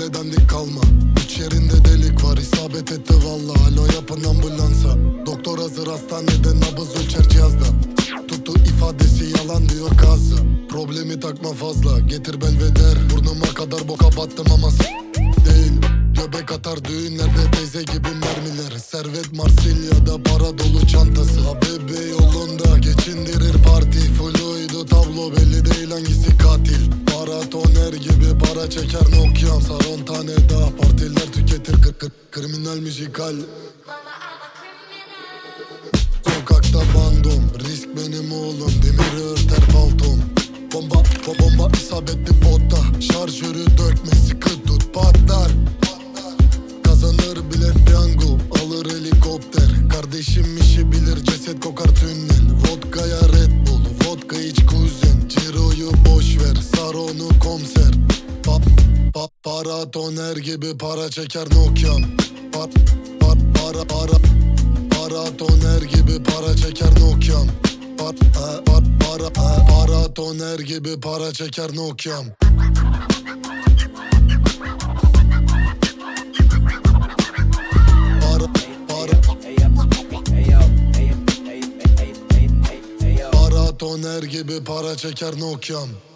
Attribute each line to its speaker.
Speaker 1: kaleden dik kalma. İç yerinde delik var isabet etti valla. Alo yapın ambulansa. Doktor hazır hastanede nabız ölçer cihazda. Tuttu ifadesi yalan diyor kazı Problemi takma fazla getir belveder. Burnuma kadar boka battım ama s- değil. Göbek atar düğünlerde teyze gibi mermiler. Servet Marsilya'da para dolu çantası. Habibi yolunda geçindirir parti. Fluydu tablo belli değil hangisi katil. Maratoner gibi para çeker Nokia'm tane daha partiler tüketir kır, kır, Kriminal müzikal. Sokakta bandom. Risk benim oğlum. Demiri örter paltom. Bomba bo bomba. İsabetli botta pa, Paratoner gibi para çeker Nokia'm. Pa, pa, Para para Paratoner gibi para çeker Nokia'm. Par, pa, pa, para, pa, Paratoner gibi para çeker Nokia'm. Para, para, Paratoner gibi para çeker Nokia'm